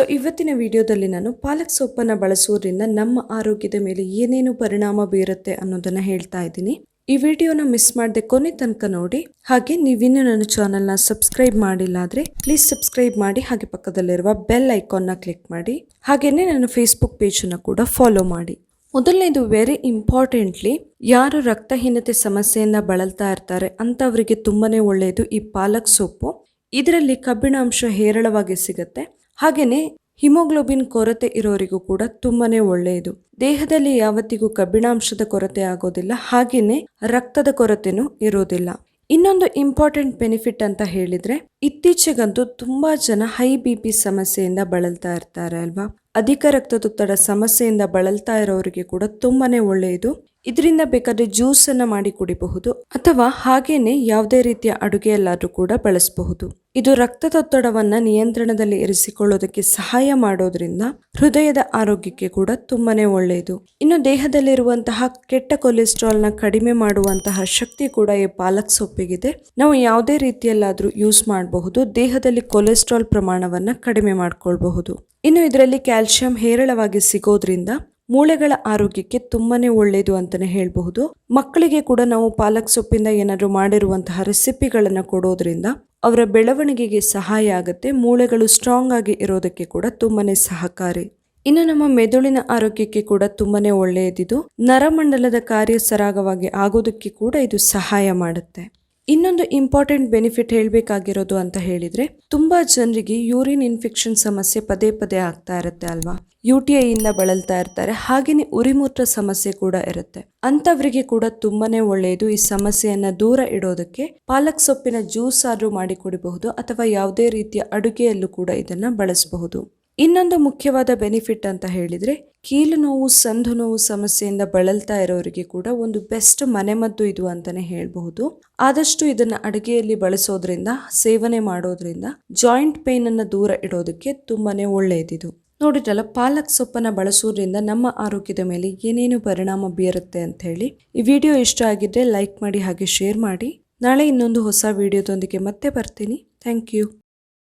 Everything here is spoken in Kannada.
ಸೊ ಇವತ್ತಿನ ವಿಡಿಯೋದಲ್ಲಿ ನಾನು ಪಾಲಕ್ ಸೊಪ್ಪನ್ನು ಬಳಸುವುದರಿಂದ ನಮ್ಮ ಆರೋಗ್ಯದ ಮೇಲೆ ಏನೇನು ಪರಿಣಾಮ ಬೀರುತ್ತೆ ಅನ್ನೋದನ್ನು ಹೇಳ್ತಾ ಇದ್ದೀನಿ. ಈ ವಿಡಿಯೋನ ಮಿಸ್ ಮಾಡದೆ ಕೊನೆ ತನಕ ನೋಡಿ. ಹಾಗೆ ನೀವಿನ್ನೂ ನನ್ನ ಚಾನಲ್ನ ಸಬ್ಸ್ಕ್ರೈಬ್ ಮಾಡಿಲ್ಲ ಆದರೆ ಪ್ಲೀಸ್ ಸಬ್ಸ್ಕ್ರೈಬ್ ಮಾಡಿ, ಹಾಗೆ ಪಕ್ಕದಲ್ಲಿರುವ ಬೆಲ್ ಐಕಾನ್ನ ಕ್ಲಿಕ್ ಮಾಡಿ. ಹಾಗೆಯೇ ನನ್ನ ಫೇಸ್ಬುಕ್ ಪೇಜನ್ನು ಕೂಡ ಫಾಲೋ ಮಾಡಿ. ಮೊದಲನೇದು ವೆರಿ ಇಂಪಾರ್ಟೆಂಟ್ಲಿ ಯಾರು ರಕ್ತಹೀನತೆ ಸಮಸ್ಯೆಯಿಂದ ಬಳಲ್ತಾ ಇರ್ತಾರೆ ಅಂಥವರಿಗೆ ತುಂಬಾ ಒಳ್ಳೆಯದು ಈ ಪಾಲಕ್ ಸೊಪ್ಪು. ಇದರಲ್ಲಿ ಕಬ್ಬಿಣಾಂಶ ಹೇರಳವಾಗಿ ಸಿಗುತ್ತೆ. ಹಾಗೆಯೇ ಹಿಮೋಗ್ಲೋಬಿನ್ ಕೊರತೆ ಇರೋರಿಗೂ ಕೂಡ ತುಂಬಾನೇ ಒಳ್ಳೆಯದು. ದೇಹದಲ್ಲಿ ಯಾವತ್ತಿಗೂ ಕಬ್ಬಿಣಾಂಶದ ಕೊರತೆ ಆಗೋದಿಲ್ಲ, ಹಾಗೆಯೇ ರಕ್ತದ ಕೊರತೆನೂ ಇರೋದಿಲ್ಲ. ಇನ್ನೊಂದು ಇಂಪಾರ್ಟೆಂಟ್ ಬೆನಿಫಿಟ್ ಅಂತ ಹೇಳಿದ್ರೆ, ಇತ್ತೀಚೆಗಂತೂ ತುಂಬಾ ಜನ ಹೈ ಬಿ ಪಿ ಸಮಸ್ಯೆಯಿಂದ ಬಳಲ್ತಾ ಇರ್ತಾರೆ ಅಲ್ವಾ? ಅಧಿಕ ರಕ್ತದೊತ್ತಡ ಸಮಸ್ಯೆಯಿಂದ ಬಳಲ್ತಾ ಇರೋರಿಗೆ ಕೂಡ ತುಂಬಾನೇ ಒಳ್ಳೆಯದು. ಇದರಿಂದ ಬೇಕಾದ್ರೆ ಜ್ಯೂಸ್ ಅನ್ನ ಮಾಡಿ ಕುಡಿಬಹುದು ಅಥವಾ ಹಾಗೇನೆ ಯಾವುದೇ ರೀತಿಯ ಅಡುಗೆಯಲ್ಲಾದರೂ ಕೂಡ ಬಳಸಬಹುದು. ಇದು ರಕ್ತದೊತ್ತಡವನ್ನ ನಿಯಂತ್ರಣದಲ್ಲಿ ಇರಿಸಿಕೊಳ್ಳೋದಕ್ಕೆ ಸಹಾಯ ಮಾಡೋದ್ರಿಂದ ಹೃದಯದ ಆರೋಗ್ಯಕ್ಕೆ ಕೂಡ ತುಂಬಾನೇ ಒಳ್ಳೆಯದು. ಇನ್ನು ದೇಹದಲ್ಲಿರುವಂತಹ ಕೆಟ್ಟ ಕೊಲೆಸ್ಟ್ರಾಲ್ನ ಕಡಿಮೆ ಮಾಡುವಂತಹ ಶಕ್ತಿ ಕೂಡ ಈ ಪಾಲಕ್ ಸೊಪ್ಪಿಗಿದೆ. ನಾವು ಯಾವುದೇ ರೀತಿಯಲ್ಲಾದರೂ ಯೂಸ್ ಮಾಡಬಹುದು. ದೇಹದಲ್ಲಿ ಕೊಲೆಸ್ಟ್ರಾಲ್ ಪ್ರಮಾಣವನ್ನು ಕಡಿಮೆ ಮಾಡ್ಕೊಳ್ಬಹುದು. ಇನ್ನು ಇದರಲ್ಲಿ ಕ್ಯಾಲ್ಸಿಯಂ ಹೇರಳವಾಗಿ ಸಿಗೋದ್ರಿಂದ ಮೂಳೆಗಳ ಆರೋಗ್ಯಕ್ಕೆ ತುಂಬಾನೇ ಒಳ್ಳೆಯದು ಅಂತಾನೆ ಹೇಳಬಹುದು. ಮಕ್ಕಳಿಗೆ ಕೂಡ ನಾವು ಪಾಲಕ್ ಸೊಪ್ಪಿಂದ ಏನಾದರೂ ಮಾಡಿರುವಂತಹ ರೆಸಿಪಿಗಳನ್ನು ಕೊಡೋದ್ರಿಂದ ಅವರ ಬೆಳವಣಿಗೆಗೆ ಸಹಾಯ ಆಗುತ್ತೆ, ಮೂಳೆಗಳು ಸ್ಟ್ರಾಂಗ್ ಆಗಿ ಇರೋದಕ್ಕೆ ಕೂಡ ತುಂಬಾನೇ ಸಹಕಾರಿ. ಇನ್ನು ನಮ್ಮ ಮೆದುಳಿನ ಆರೋಗ್ಯಕ್ಕೆ ಕೂಡ ತುಂಬಾನೇ ಒಳ್ಳೆಯದಿದು ನರಮಂಡಲದ ಕಾರ್ಯ ಸರಾಗವಾಗಿ ಆಗೋದಕ್ಕೆ ಕೂಡ ಇದು ಸಹಾಯ ಮಾಡುತ್ತೆ. ಇನ್ನೊಂದು ಇಂಪಾರ್ಟೆಂಟ್ ಬೆನಿಫಿಟ್ ಹೇಳಬೇಕಾಗಿರೋದು ಅಂತ ಹೇಳಿದ್ರೆ, ತುಂಬಾ ಜನರಿಗೆ ಯೂರಿನ್ ಇನ್ಫೆಕ್ಷನ್ ಸಮಸ್ಯೆ ಪದೇ ಪದೇ ಆಗ್ತಾ ಇರುತ್ತೆ ಅಲ್ವಾ? ಯು ಟಿ ಐಯಿಂದ ಬಳಲ್ತಾ ಇರ್ತಾರೆ ಹಾಗೆಯೇ ಉರಿಮೂತ್ರ ಸಮಸ್ಯೆ ಕೂಡ ಇರುತ್ತೆ. ಅಂತವರಿಗೆ ಕೂಡ ತುಂಬಾನೇ ಒಳ್ಳೆಯದು ಈ ಸಮಸ್ಯೆಯನ್ನ ದೂರ ಇಡೋದಕ್ಕೆ ಪಾಲಕ್ ಸೊಪ್ಪಿನ ಜ್ಯೂಸ್ ಆದರೂ ಮಾಡಿ ಕುಡಿಬಹುದು ಅಥವಾ ಯಾವುದೇ ರೀತಿಯ ಅಡುಗೆಯಲ್ಲೂ ಕೂಡ ಇದನ್ನ ಬಳಸಬಹುದು. ಇನ್ನೊಂದು ಮುಖ್ಯವಾದ ಬೆನಿಫಿಟ್ ಅಂತ ಹೇಳಿದರೆ ಕೀಲು ನೋವು, ಸಂಧು ನೋವು ಸಮಸ್ಯೆಯಿಂದ ಬಳಲ್ತಾ ಇರೋರಿಗೆ ಕೂಡ ಒಂದು ಬೆಸ್ಟ್ ಮನೆಮದ್ದು ಇದು ಅಂತಾನೆ ಹೇಳಬಹುದು. ಆದಷ್ಟು ಇದನ್ನ ಅಡುಗೆಯಲ್ಲಿ ಬಳಸೋದ್ರಿಂದ, ಸೇವನೆ ಮಾಡೋದ್ರಿಂದ ಜಾಯಿಂಟ್ ಪೇನ್ ಅನ್ನ ದೂರ ಇಡೋದಕ್ಕೆ ತುಂಬಾನೇ ಒಳ್ಳೆಯದಿದು ನೋಡಿದ್ರಲ್ಲ, ಪಾಲಕ್ ಸೊಪ್ಪನ್ನ ಬಳಸೋದ್ರಿಂದ ನಮ್ಮ ಆರೋಗ್ಯದ ಮೇಲೆ ಏನೇನು ಪರಿಣಾಮ ಬೀರುತ್ತೆ ಅಂತ ಹೇಳಿ ಈ ವಿಡಿಯೋ ಇಷ್ಟ ಆಗಿದ್ರೆ ಲೈಕ್ ಮಾಡಿ ಹಾಗೆ ಶೇರ್ ಮಾಡಿ. ನಾಳೆ ಇನ್ನೊಂದು ಹೊಸ ವಿಡಿಯೋದೊಂದಿಗೆ ಮತ್ತೆ ಬರ್ತೀನಿ. Thank you.